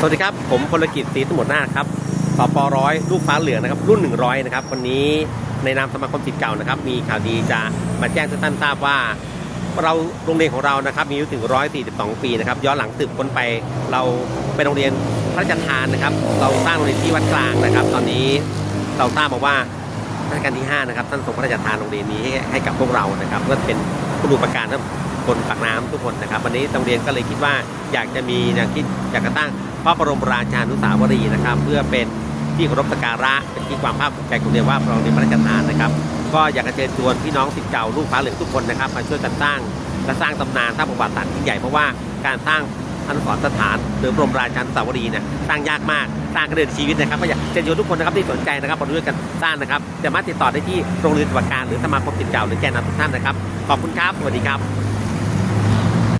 สวัสดีครับ ผมพลกิจศรีสมุทรนาครับสปร้อยลูกฟ้าเหลืองนะครับ รุ่น 100 นะครับ วันนี้ในนามสมาคมศิษย์เก่านะครับ มีข่าวดีจะมาแจ้งท่านทราบว่า เราโรงเรียนของเรานะครับ มีอายุถึง 142 ปีนะครับ ย้อนหลังสืบค้นไป เราเป็นโรงเรียนพระราชทานนะครับ เราสร้างโรงเรียนที่วัดกลางนะครับ ตอนนี้เราทราบมาว่ารัชกาลที่ 5 นะครับ ท่านทรงพระราชทานโรงเรียนนี้ให้ให้กับพวกเรานะครับเพื่อเป็นคุณูปการทั้งคนปากน้ำทุกคนนะครับ วันนี้โรงเรียนก็เลยคิดว่าอยากจะมีแนวคิดอยากจะตั้ง พระบรมราชานุสาวรีย์นะครับ เพื่อเป็นที่เคารพสักการะเป็นที่ความภาคภูมิใจของเรียนว่าเราเรียนพระราชทานนะครับ ก็อยากจะเชิญชวนพี่น้องสิทธิ์เก่าลูกฟ้าเหลืองทุกคนนะครับมาช่วยกันสร้างและสร้างตำนานสร้างประวัติศาสตร์ที่ใหญ่เพราะว่าการสร้างอนุสรณ์สถานหรือบรมราชานุสาวรีย์เนี่ยสร้างยากมากสร้างกระเดินชีวิตนะครับก็อยากเชิญชวนทุกคนนะครับที่สนใจนะครับมาด้วยกันสร้างนะครับสามารถติดต่อได้ที่โรงเรียนสวัดการหรือสมาคมสิทธิ์เก่าหรือแกนนำทุกท่านนะครับขอบคุณครับสวัสดีครับ